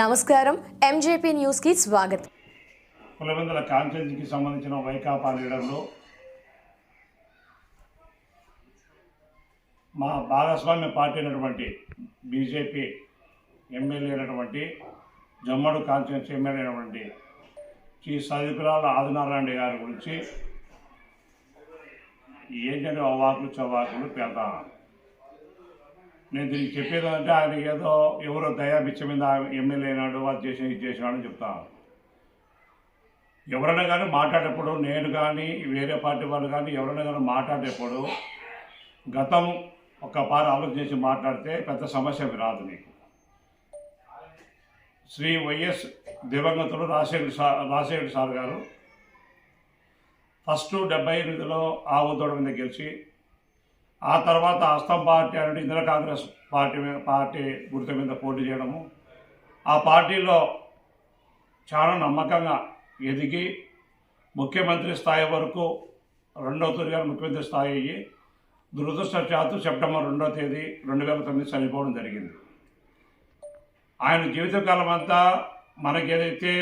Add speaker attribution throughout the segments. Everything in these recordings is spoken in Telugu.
Speaker 1: నమస్కారం. ఎంజేపీ న్యూస్కి స్వాగతం.
Speaker 2: పులవెందుల కాన్ఫరెన్స్కి సంబంధించిన వైకాపా లీడర్లు మా భాగస్వామ్య పార్టీ అయినటువంటి బీజేపీ ఎమ్మెల్యే అయినటువంటి జమ్మడు కాన్ఫరెన్స్ ఎమ్మెల్యే అయినటువంటి శ్రీ సదిపురాల ఆదినారాయణ గారి గురించి ఏంటంటే అవాకులు చవాకులు పెడతాను నేను దీనికి చెప్పేది అంటే ఆయన ఏదో ఎవరో దయా మీద ఎమ్మెల్యే అయినాడు అది చేసిన ఇది చేసినాడు అని చెప్తాను ఎవరైనా కానీ మాట్లాడేటప్పుడు నేను కానీ వేరే పార్టీ వాళ్ళు కానీ ఎవరైనా కానీ మాట్లాడేటప్పుడు గతం ఒక పారు ఆలోచన చేసి మాట్లాడితే పెద్ద సమస్య రాదు నీకు. శ్రీ వైఎస్ దివంగతుడు రాజశేఖర్ సార్ రాజశేఖర్ సార్ గారు ఫస్ట్ డెబ్బై ఎనిమిదిలో ఆ ఉద్దోడ మీద గెలిచి ఆ తర్వాత అస్తం పార్టీ అనేది ఇందిరా కాంగ్రెస్ పార్టీ మీద పార్టీ గుర్తు మీద పోటీ చేయడము. ఆ పార్టీలో చాలా నమ్మకంగా ఎదిగి ముఖ్యమంత్రి స్థాయి వరకు రెండవ తొలిగా ముఖ్యమంత్రి స్థాయి అయ్యి దురదృష్టవశాత్తు సెప్టెంబర్ రెండవ తేదీ రెండు వేల తొమ్మిది చనిపోవడం జరిగింది. ఆయన జీవితకాలం అంతా మనకి ఏదైతే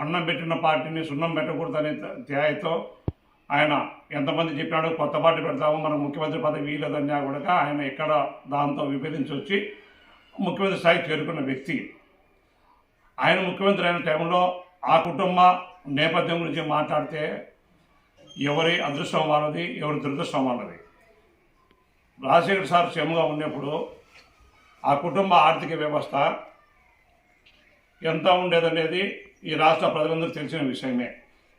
Speaker 2: అన్నం పెట్టిన పార్టీని సున్నం పెట్టకూడదనే ధ్యాయతో ఆయన ఎంతమంది చెప్పినాడు కొత్త పార్టీ పెడతాము మనం ముఖ్యమంత్రి పదవి వీలదన్నా కూడా ఆయన ఎక్కడ దాంతో విభేదించి వచ్చి ముఖ్యమంత్రి స్థాయికి చేరుకున్న వ్యక్తి. ఆయన ముఖ్యమంత్రి అయిన టైంలో ఆ కుటుంబ నేపథ్యం గురించి మాట్లాడితే ఎవరి అదృష్టం వాళ్ళది ఎవరి దురదృష్టం వాళ్ళది. రాజశేఖర్ సార్ సీఎంగా ఉన్నప్పుడు ఆ కుటుంబ ఆర్థిక వ్యవస్థ ఎంత ఉండేదనేది ఈ రాష్ట్ర ప్రజలందరూ తెలిసిన విషయమే.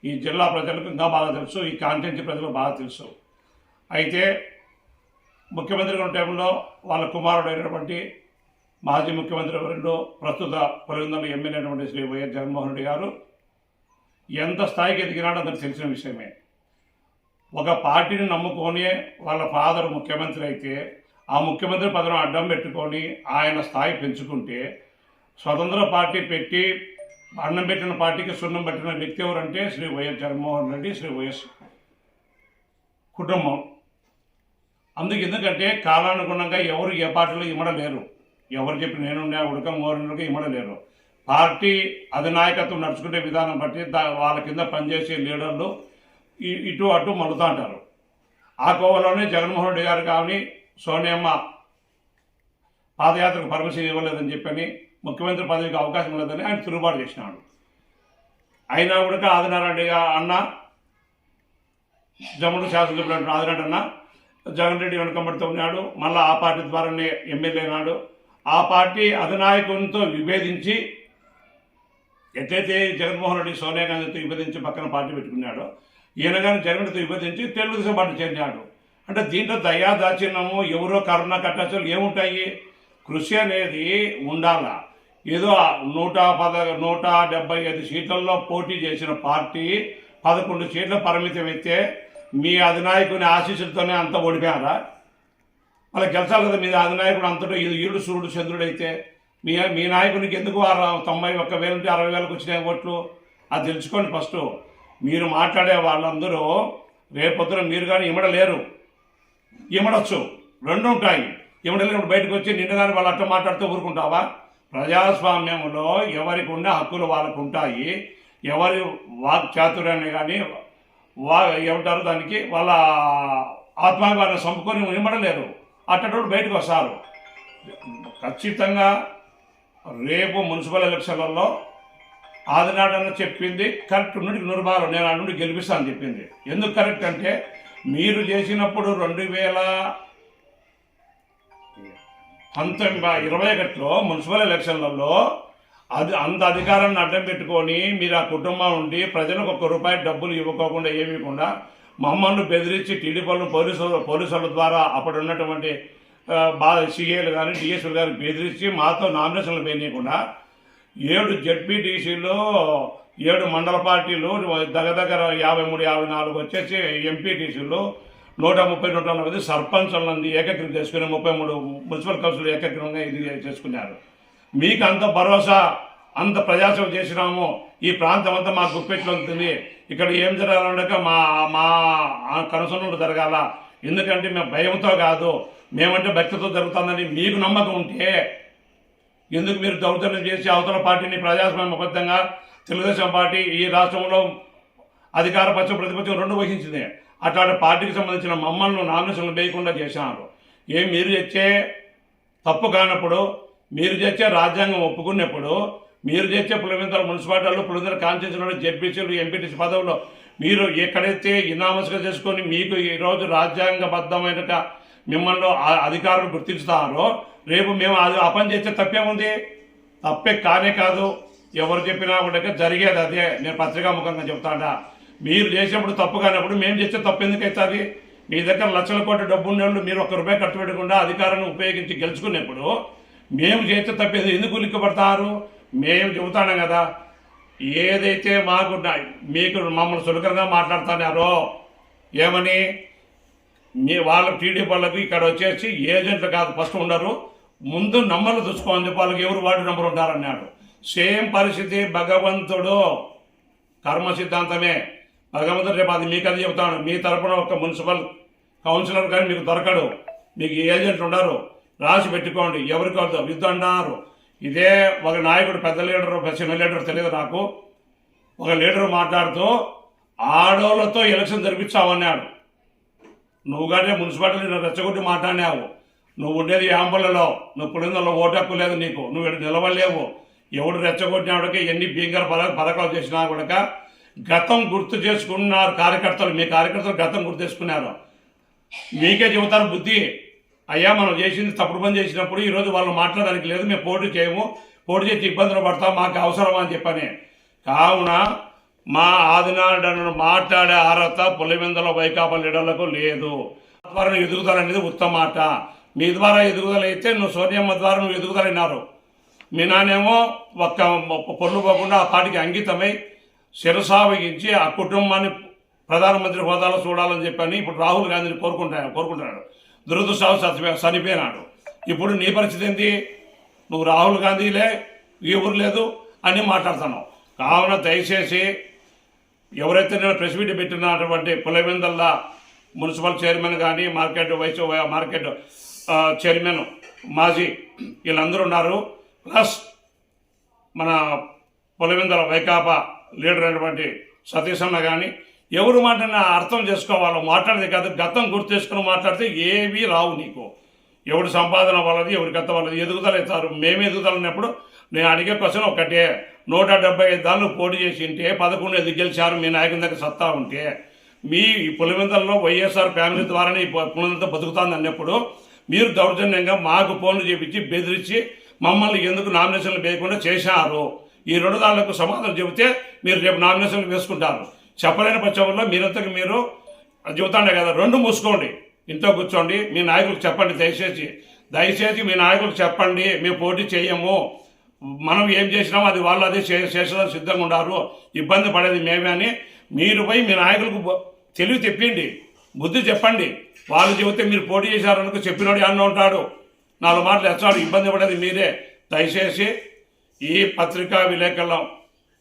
Speaker 2: ఈ జిల్లా ప్రజలకు ఇంకా బాగా తెలుసు ఈ కాంటెంట్ ప్రజలకు బాగా తెలుసు. అయితే ముఖ్యమంత్రి ఉన్న టైంలో వాళ్ళ కుమారుడు అయినటువంటి మాజీ ముఖ్యమంత్రి వర్యుడు ప్రస్తుత పరిగణలో ఎమ్మెల్యే అయినటువంటి శ్రీ వైఎస్ జగన్మోహన్ రెడ్డి గారు ఎంత స్థాయికి ఎదిగినాడో అందరికి తెలిసిన విషయమే. ఒక పార్టీని నమ్ముకొని వాళ్ళ ఫాదర్ ముఖ్యమంత్రి అయితే ఆ ముఖ్యమంత్రి పదవిని అడ్డం పెట్టుకొని ఆయన స్థాయి పెంచుకుంటే స్వతంత్ర పార్టీ పెట్టి అన్నం పెట్టిన పార్టీకి సున్నం పెట్టిన వ్యక్తి ఎవరంటే Shri Y S Jaganmohan Reddy Shri Y S కుటుంబం. అందుకు ఎందుకంటే కాలానుగుణంగా ఎవరు ఏ పార్టీలో ఇమ్మడలేరు ఎవరు చెప్పి నేనున్నా ఉడక మోరనుగా ఇమ్మడలేరు పార్టీ అధినాయకత్వం నడుచుకునే విధానం బట్టి వాళ్ళ కింద పనిచేసే లీడర్లు ఇటు అటు మలుతా అంటారు. ఆ కోవలోనే జగన్మోహన్ రెడ్డి గారు కానీ సోనియమ్మ పాదయాత్రకు పర్మిషన్ ఇవ్వలేదని చెప్పని ముఖ్యమంత్రి పదవికి అవకాశం లేదని ఆయన తిరుగుబాటు చేసినాడు. అయినా కూడా ఆదినారాయణ అన్న జమ్ముడు శాసనసభ్యుడు ఆదినారాయణ అన్న జగన్ రెడ్డి వెనుకబడుతూ ఉన్నాడు. మళ్ళీ ఆ పార్టీ ద్వారానే ఎమ్మెల్యే నాడు ఆ పార్టీ అధినాయకునితో విభేదించి ఎట్లయితే జగన్మోహన్ రెడ్డి సోనియా గాంధీతో విభేదించి పక్కన పార్టీ పెట్టుకున్నాడో ఈయన కానీ జగన్తో విభేదించి తెలుగుదేశం పార్టీ చేరినాడు. అంటే దీంట్లో దయా దాచిన్నము ఎవరో కరుణ కట్టచ్చలు ఏముంటాయి? కృషి అనేది ఉండాలా? ఏదో నూట పద నూట డెబ్బై ఐదు సీట్లలో పోటీ చేసిన పార్టీ పదకొండు సీట్ల పరిమితం అయితే మీ అధినాయకుని ఆశీస్సులతోనే అంతా ఓడిపోయారా? మళ్ళీ గెలిచాలి కదా మీ అధినాయకుడు అంతటా ఇది ఈరుడు సూర్యుడు చంద్రుడు అయితే. మీ మీ నాయకునికి ఎందుకు తొంభై ఒక్క వేల నుండి అరవై వేలకు వచ్చినాయి ఓట్లు? అది తెలుసుకోండి ఫస్ట్. మీరు మాట్లాడే వాళ్ళందరూ రేపొద్దున మీరు కానీ ఇమడలేరు ఇమడొచ్చు. రెండు ఉంటాయి ఇమ్మడలేరు బయటకు వచ్చి నిన్ను కానీ వాళ్ళు అట్ట మాట్లాడుతూ ఊరుకుంటావా? ప్రజాస్వామ్యంలో ఎవరికి ఉన్న హక్కులు వాళ్ళకు ఉంటాయి ఎవరి వాక్ కానీ వా ఏమంటారు దానికి వాళ్ళ ఆత్మాభిమానం చంపుకొని ఇమ్మడలేరు అట్టటోడు బయటకు వస్తారు ఖచ్చితంగా రేపు మున్సిపల్ ఎలక్షన్లలో ఆదినాడన్న చెప్పింది కరెక్ట్ నుండి నూరుబాలు నేను ఆ నుండి గెలిపిస్తాను చెప్పింది. ఎందుకు కరెక్ట్ అంటే మీరు చేసినప్పుడు రెండు వేల పంతొమ్మిది ఇరవై ఒకటిలో మున్సిపల్ ఎలక్షన్లలో అది అంత అధికారాన్ని అడ్డం పెట్టుకొని మీరు ఆ కుటుంబం ఉండి ప్రజలకు ఒక్క రూపాయి డబ్బులు ఇవ్వకోకుండా ఏమి మమ్మల్ని బెదిరించి టీడీపీలను పోలీసులు పోలీసుల ద్వారా అప్పుడు ఉన్నటువంటి బా సీఏలు కానీ డిఎస్పీలు కానీ బెదిరించి మాతో నామినేషన్లు వేయకుండా ఏడు జడ్పీటీసీలు ఏడు మండల పార్టీలు దగ్గర దగ్గర యాభై మూడు యాభై నాలుగు వచ్చేసి ఎంపీటీసీలు నూట ముప్పై నూట నలభై సర్పంచులంది ఏకగ్రం చేసుకుని ముప్పై మూడు మున్సిపల్ కౌన్సిల్ ఏకగ్రంగా ఇది చేసుకున్నారు. మీకు అంత భరోసా అంత ప్రజాసేవ చేసినాము. ఈ ప్రాంతం అంతా మా గుప్పెట్లో ఉంటుంది. ఇక్కడ ఏం జరగాలంటే మా మా కనసనలు జరగాల. ఎందుకంటే మేము భయంతో కాదు. మేమంటే భక్తితో జరుగుతుందని మీకు నమ్మకం ఉంటే ఎందుకు మీరు దౌర్జన్యం చేసి అవతల పార్టీని ప్రజాస్వామ్యబద్ధంగా తెలుగుదేశం పార్టీ ఈ రాష్ట్రంలో అధికార పక్షం ప్రతిపక్షం రెండు వహించింది. అట్లాంటి పార్టీకి సంబంధించిన మమ్మల్ని నామినేషన్లు వేయకుండా చేసినారు ఏం మీరు తెచ్చే తప్పు కానప్పుడు మీరు తెచ్చే రాజ్యాంగం ఒప్పుకున్నప్పుడు మీరు తెచ్చే పులివెందుల మున్సిపాలిటీలో పులివెందుల కాన్స్టిట్యూన్సీలో జెడ్పీసీలు ఎంపీటీసీ పదవులు మీరు ఎక్కడైతే ఇనామస్గా చేసుకొని మీకు ఈరోజు రాజ్యాంగబద్ధమైన మిమ్మల్ని అధికారులు గుర్తించుతారో రేపు మేము అది అపని చేస్తే తప్పేముంది? తప్పే కానే కాదు. ఎవరు చెప్పినా కూడా జరిగేది అదే. నేను పత్రికా ముఖంగా చెప్తాడా. మీరు చేసినప్పుడు తప్పు కానప్పుడు మేము చేస్తే తప్పు ఎందుకు అవుతుంది మీ దగ్గర లక్షల కోట్ల డబ్బు ఉండేవాళ్ళు మీరు ఒక్క రూపాయి ఖర్చు పెట్టకుండా అధికారాన్ని ఉపయోగించి గెలుచుకునేప్పుడు మేము చేస్తే తప్పేది ఎందుకు? ఉలిక్కబడతారు మేము చెబుతాను కదా. ఏదైతే మాకు మీకు మమ్మల్ని సులకరంగా మాట్లాడుతున్నారో ఏమని? మీ వాళ్ళ టీడీపీ వాళ్ళకి ఇక్కడ వచ్చేసి ఏజెంట్లు కాదు ఫస్ట్ ఉండరు. ముందు నంబర్లు చూసుకోమని చెప్పి వాళ్ళకి ఎవరు వార్డు నెంబర్ ఉంటారన్నాడు. సేమ్ పరిస్థితి భగవంతుడు. కర్మ సిద్ధాంతమే. భగవంతుడు రేపు అది మీకు అది చెబుతాను మీ తరపున ఒక మున్సిపల్ కౌన్సిలర్ కానీ మీకు దొరకడు. మీకు ఏజెంట్లు ఉండరు రాసి పెట్టుకోండి. ఎవరికి వద్దు యుద్ధం అన్నారు. ఇదే ఒక నాయకుడు పెద్ద లీడరు చిన్న లీడర్ తెలియదు నాకు. ఒక లీడర్ మాట్లాడుతూ ఆడోళ్ళతో ఎలక్షన్ జరిపించావన్నాడు. నువ్వు కానీ మున్సిపాలిటీ రెచ్చగొట్టి మాట్లాడినావు. నువ్వు ఉండేది యాంబులలో నువ్వు పులిందలో ఓటు హక్కు లేదు నీకు. నువ్వు నిలవలేవు ఎవడు రెచ్చగొట్టినాడుక ఎన్ని భీకర పద పథకాలు చేసినా కూడా గతం గుర్తు చేసుకున్నారు కార్యకర్తలు. మీ కార్యకర్తలు గతం గుర్తు చేసుకున్నారు. మీకే చెబుతారు బుద్ధి. అయ్యా మనం చేసింది తప్పుడు పని చేసినప్పుడు ఈరోజు వాళ్ళు మాట్లాడడానికి లేదు మేము పోటీ చేయము. పోటీ చేసి ఇబ్బందులు పడతాం మాకు అవసరం అని చెప్పని. కావున మా ఆదినాడను మాట్లాడే అర్హత పులివెందుల వైకాపా లీడర్లకు లేదు. ద్వారా ఎదుగుదల అనేది ఉత్తమ మాట. మీ ద్వారా ఎదుగుదల అయితే నువ్వు సోనియమ్మ ద్వారా నువ్వు ఎదుగుదలైనారు. మీ నానేమో ఒక్క పొర్లు పోకుండా ఆ పాటికి అంకితమై శిరసావగించి ఆ కుటుంబాన్ని ప్రధానమంత్రి హోదాలో చూడాలని చెప్పని ఇప్పుడు రాహుల్ గాంధీని కోరుకుంటాను కోరుకుంటున్నాడు. దురదృష్టాలు చచ్చిపోయి చనిపోయినాడు. ఇప్పుడు నీ పరిస్థితి ఏంటి? నువ్వు రాహుల్ గాంధీలే ఈ ఊరు లేదు అని మాట్లాడుతున్నావు. కావున దయచేసి ఎవరైతే నేను ప్రెస్ మీట్ పెట్టినటువంటి పులవెందల్లా మున్సిపల్ చైర్మన్ కానీ మార్కెట్ వైస్ మార్కెట్ చైర్మన్ మాజీ వీళ్ళందరూ ఉన్నారు. ప్లస్ మన పులవెందల వైకాపా లీడర్ అయినటువంటి సతీష్ అన్న కానీ ఎవరు మాట్లాడినా అర్థం చేసుకోవాలో మాట్లాడేది కాదు గతం గుర్తు చేసుకుని మాట్లాడితే ఏమీ రావు నీకు. ఎవడు సంపాదన వాళ్ళది ఎవరి గత వాళ్ళది ఎదుగుదల ఇస్తారు మేము ఎదుగుదలన్నప్పుడు నేను అడిగే క్వశ్చన్ ఒకటే నూట డెబ్బై ఐదు దాన్ని పోటీ చేసి ఉంటే పదకొండు ఎదుగు గెలిచారు మీ నాయకుని దగ్గర సత్తా ఉంటే మీ పులివిందల్లో వైఎస్ఆర్ ఫ్యామిలీ ద్వారానే ఈ పులివెందులతో బతుకుతాంది అన్నప్పుడు మీరు దౌర్జన్యంగా మాకు ఫోన్లు చేపించి బెదిరించి మమ్మల్ని ఎందుకు నామినేషన్లు వేయకుండా చేశారు? ఈ రెండు దానిలకు సమాధానం చెబితే మీరు రేపు నామినేషన్లు వేసుకుంటారు. చెప్పలేని పక్షంలో మీరంతకు మీరు చెబుతాండే కదా రెండు మూసుకోండి. ఇంట్లో కూర్చోండి మీ నాయకులకు చెప్పండి దయచేసి. దయచేసి మీ నాయకులకు చెప్పండి మేము పోటీ చేయము. మనం ఏం చేసినామో అది వాళ్ళు అదే చే- చేసేదానికి సిద్ధంగా ఉన్నారు ఇబ్బంది పడేది మేమే అని మీరు పోయి మీ నాయకులకు తెలివి తెప్పిండి బుద్ధి చెప్పండి. వాళ్ళు చెబితే మీరు పోటీ చేశారనుకో చెప్పినోడు అన్న ఉంటాడు. నాలుగు మాటలు ఎచ్చాడు ఇబ్బంది పడేది మీరే. దయచేసి ఈ పత్రికా విలేకరుల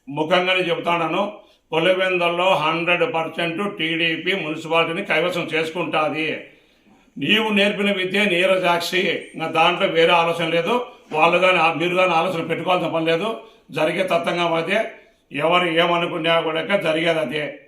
Speaker 2: ముఖంగానే చెబుతాను పొలివెందల్లో హండ్రెడ్ పర్సెంట్ టీడీపీ మున్సిపాలిటీని కైవసం చేసుకుంటుంది. నీవు నేర్పిన విద్య నీరజాక్షి నా దాంట్లో వేరే ఆలోచన లేదు. వాళ్ళు కానీ మీరు కానీ ఆలోచన పెట్టుకోవాల్సిన పని లేదు. జరిగే తత్వంగా అదే ఎవరు ఏమనుకున్నా కూడా జరిగేది అదే.